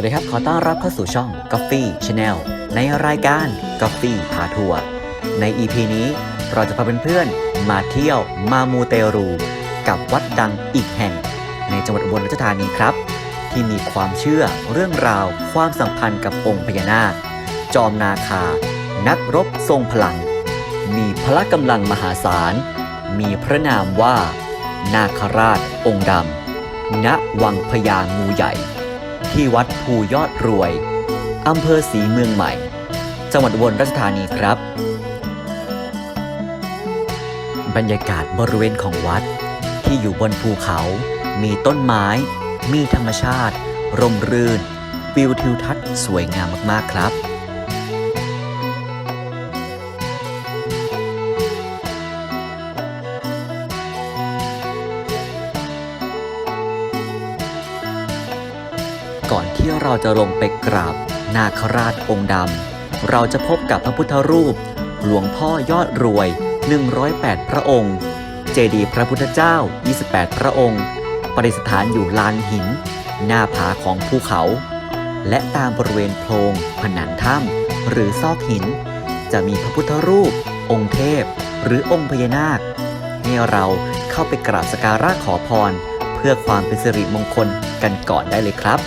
วัสดีครับ ขอต้อนรับเข้าสู่ช่อง Coffee Channel ในรายการ Coffee พาทัวร์ใน EP นี้เราจะพาเพื่อนๆมาเที่ยวมามูเตรู กับวัดดังอีกแห่ง ในจังหวัดอุบลราชธานีครับ ที่มีความเชื่อเรื่องราวความสัมพันธ์กับองค์พญานาค จอมนาคา นักรบทรงพลัง มีพละกำลังมหาศาล มีพระนามว่า นาคราชองค์ดำณวังพญางูใหญ่ ที่วัดภูยอดรวย อำเภอศรีเมืองใหม่ จังหวัดอุบลราชธานีครับ บรรยากาศบริเวณของวัด ที่อยู่บนภูเขา มีต้นไม้ มีธรรมชาติ ร่มรื่น วิวทิวทัศน์สวยงามมากๆครับ ก่อนที่เราจะลงไปกราบ นาคราชองค์ดำ เราจะพบกับพระพุทธรูป หลวงพ่อยอดรวย 108 พระองค์ เจดีย์พระพุทธเจ้า 28 พระองค์ประดิษฐานอยู่ลานหิน หน้าผาของภูเขา และตามบริเวณโพรงผนังถ้ำหรือซอกหิน จะมีพระพุทธรูป องค์เทพ หรือองค์พญานาคให้เราเข้าไปกราบสกการะขอพร เพื่อความเป็นสิริมงคลกันก่อนได้เลยครับ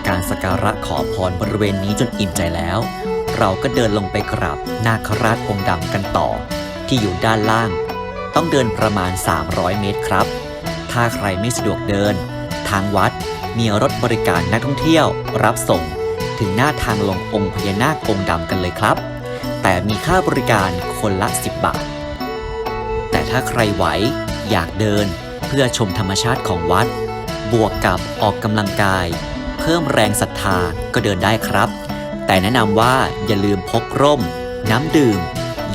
ำการสักการะขอพรบริเวณนี้จนอิ่มใจแล้ว เราก็เดินลงไปกราบนาคราชองค์ดำกันต่อ ที่อยู่ด้านล่าง ต้องเดินประมาณ 300 เมตรครับ ถ้าใครไม่สะดวกเดิน ทางวัดมีรถบริการนักท่องเที่ยว รับส่งถึงหน้าทางลงองค์พญานาคองค์ดำกันเลยครับ แต่มีค่าบริการคนละ 10 บาท แต่ถ้าใครไหวอยากเดินเพื่อชมธรรมชาติของวัด บวกกับออกกำลังกาย เพิ่มแรงศรัทธาก็เดินได้ครับ แต่แนะนำว่าอย่าลืมพกร่ม น้ำดื่ม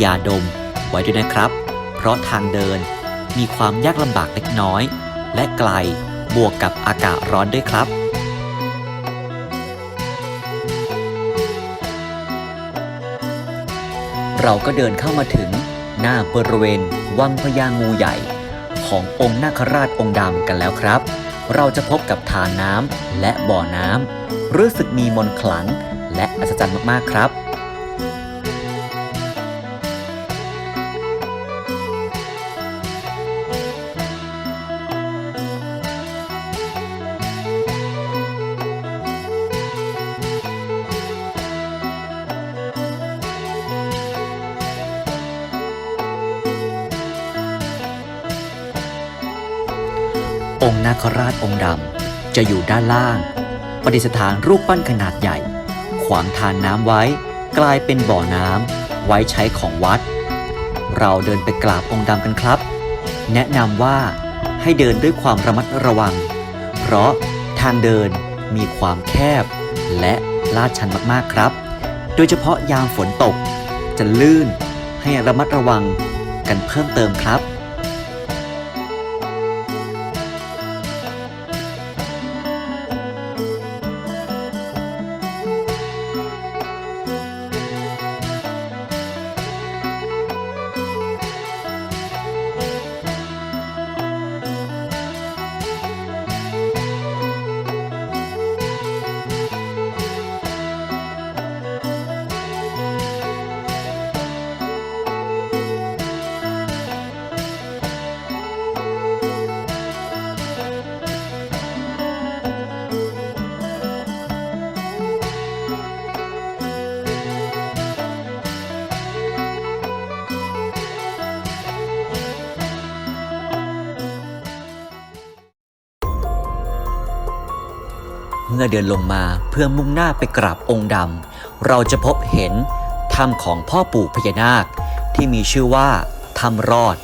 ยาดม ไว้ด้วยนะครับ เพราะทางเดินมีความยากลำบากเล็กน้อย และไกลบวกกับอากาศร้อนด้วยครับเราก็เดินเข้ามาถึงหน้าบริเวณวังพญางูใหญ่ ขององค์นาคราชองค์ดำกันแล้วครับ เราจะพบกับฐานน้ำและบ่อน้ำรู้สึกมีมนต์ขลังและอัศจรรย์มากๆครับ องค์นาคราชองค์ดำจะอยู่ด้านล่าง ประดิษฐานรูปปั้นขนาดใหญ่ ขวางทานน้ำไว้ กลายเป็นบ่อน้ำไว้ใช้ของวัด เราเดินไปกราบองค์ดำกันครับ แนะนำว่าให้เดินด้วยความระมัดระวัง เพราะทางเดินมีความแคบ และลาดชันมากๆครับ โดยเฉพาะยามฝนตก จะลื่นให้ระมัดระวังกันเพิ่มเติมครับ มื่อเดินลงมาเพื่อมุ่งหน้าไปกราบองค์ดำเราจะพบเห็นถ้ำของพ่อปู่พญานาค ที่มีชื่อว่าถ้ำรอด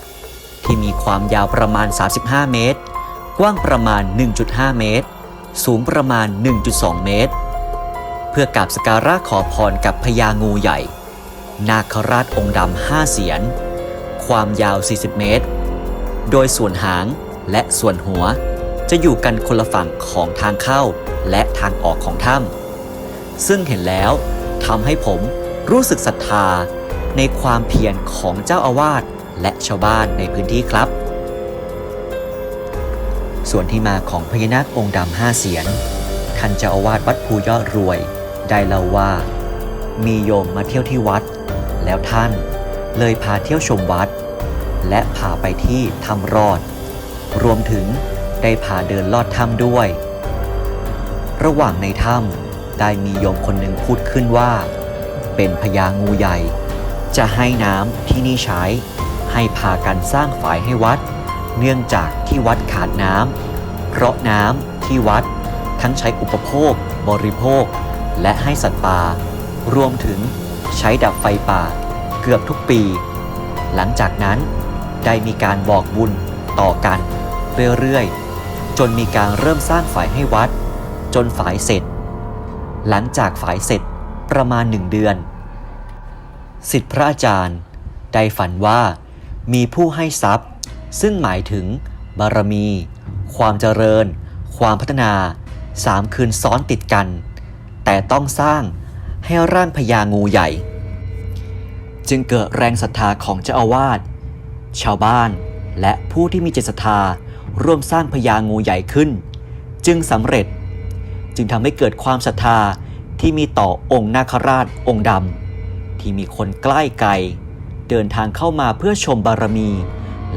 ที่มีความยาวประมาณ 35 เมตร กว้างประมาณ 1.5 เมตร สูงประมาณ 1.2 เมตร เพื่อกราบสกการะขอพรกับพญางูใหญ่ นาคราชองค์ดำห้าเสียน ความยาว 40 เมตร โดยส่วนหางและส่วนหัวจะอยู่กันคนละฝั่งของทางเข้า และทางออกของถ้ำซึ่งเห็นแล้วทำให้ผมรู้สึกศรัทธาในความเพียรของเจ้าอาวาสและชาวบ้านในพื้นที่ครับ ส่วนที่มาของพญานาคองค์ดำห้าเสียนท่านเจ้าอาวาสวัดภูยอดรวย ได้เล่าว่า มีโยมมาเที่ยวที่วัด แล้วท่านเลยพาเที่ยวชมวัด และพาไปที่ถ้ำรอด รวมถึงได้พาเดินลอดถ้ำด้วย ระหว่างในถ้ำได้มีโยมคนหนึ่งพูดขึ้นว่า เป็นพญางูใหญ่ จะให้น้ำที่นี่ใช้ ให้พากันสร้างฝายให้วัด เนื่องจากที่วัดขาดน้ำเพราะน้ำที่วัด ทั้งใช้อุปโภค บริโภค และให้สัตว์ป่ารวมถึงใช้ดับไฟป่าเกือบทุกปี หลังจากนั้นได้มีการบอกบุญต่อกันเรื่อยๆ จนมีการเริ่มสร้างฝายให้วัด จนฝายเสร็จ หลังจากฝายเสร็จประมาณหนึ่งเดือนสิทธิพระอาจารย์ได้ฝันว่ามีผู้ให้ทรัพย์ ซึ่งหมายถึง บารมี ความเจริญ ความพัฒนาสามคืนซ้อนติดกัน แต่ต้องสร้างให้ร่างพญางูใหญ่ จึงเกิดแรงศรัทธาของเจ้าอาวาสชาวบ้านและผู้ที่มีจิตศรัทธาร่วมสร้างพญางูใหญ่ขึ้น จึงสำเร็จ จึงทำให้เกิดความศรัทธาที่มีต่อองค์นาคราชองค์ดำที่มีคนใกล้ไกล เดินทางเข้ามาเพื่อชมบารมี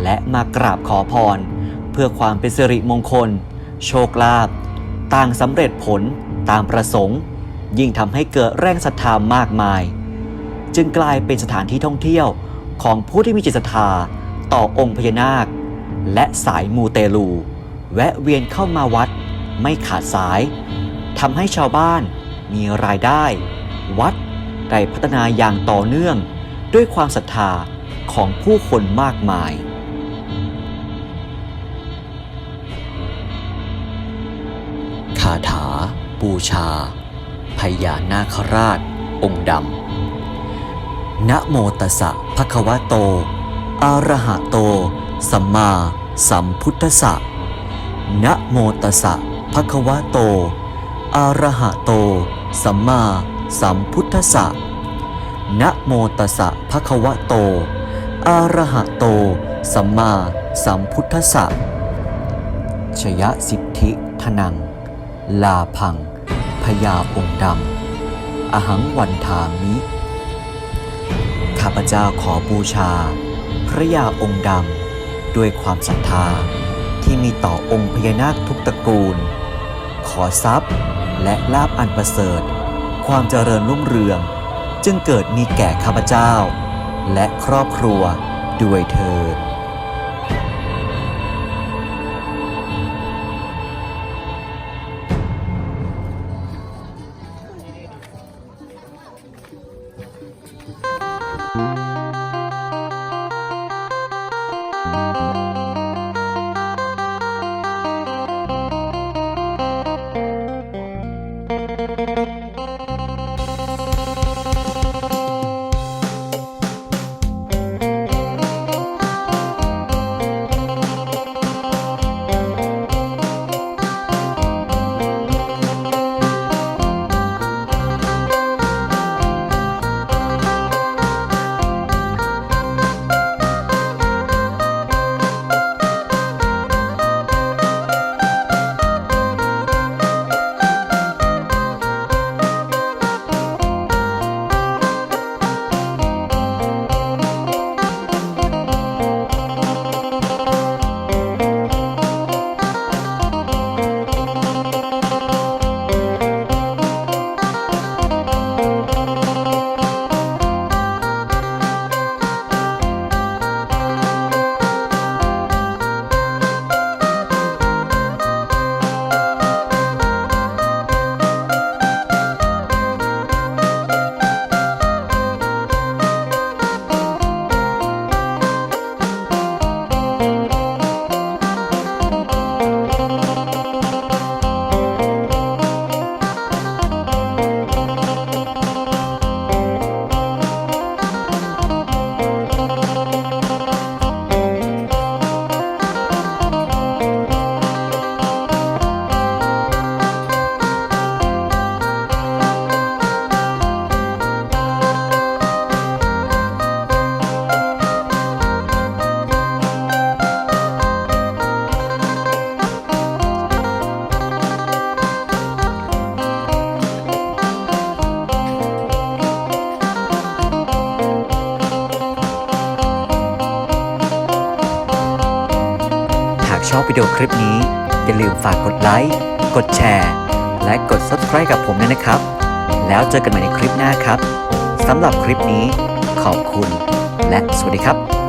และมากราบขอพร เพื่อความเป็นสิริมงคล โชคลาภต่างสำเร็จผลตามประสงค์ ยิ่งทำให้เกิดแรงศรัทธามากมาย จึงกลายเป็นสถานที่ท่องเที่ยวของผู้ที่มีจิตศรัทธาต่อองค์พญานาค และสายมูเตลู แวะเวียนเข้ามาวัดไม่ขาดสาย ทำให้ชาวบ้านมีรายได้ วัดได้พัฒนาอย่างต่อเนื่องด้วยความศรัทธาของผู้คนมากมาย คาถา บูชา พญานาคราช องค์ดำ นะโมตัสสะภะคะวะโต อะระหะโต สัมมาสัมพุทธัสสะนะโมตัสสะภะคะวะโต อะระหะโต สัมมาสัมพุทธะนะโมตัสสะภะคะวะโตอะระหะโต สัมมาสัมพุทธะชยสิทธิทนัง ลาพังพญาองค์ดำ อหังวันทามิ ข้าพเจ้าขอบูชา พระยาองค์ดำ ด้วยความศรัทธาที่มีต่อองค์พญานาคทุกตระกูล ขอทรัพย์ และลาบอันประเสริฐ ความเจริญรุ่งเรือง จึงเกิดมีแก่ข้าพเจ้า และครอบครัวด้วยเถิด วิดีโอคลิปนี้ อย่าลืมฝากกดไลค์ กดแชร์ และกด subscribe กับผมด้วยนะครับ แล้วเจอกันใหม่ในคลิปหน้าครับสำหรับคลิปนี้ขอบคุณ และสวัสดีครับ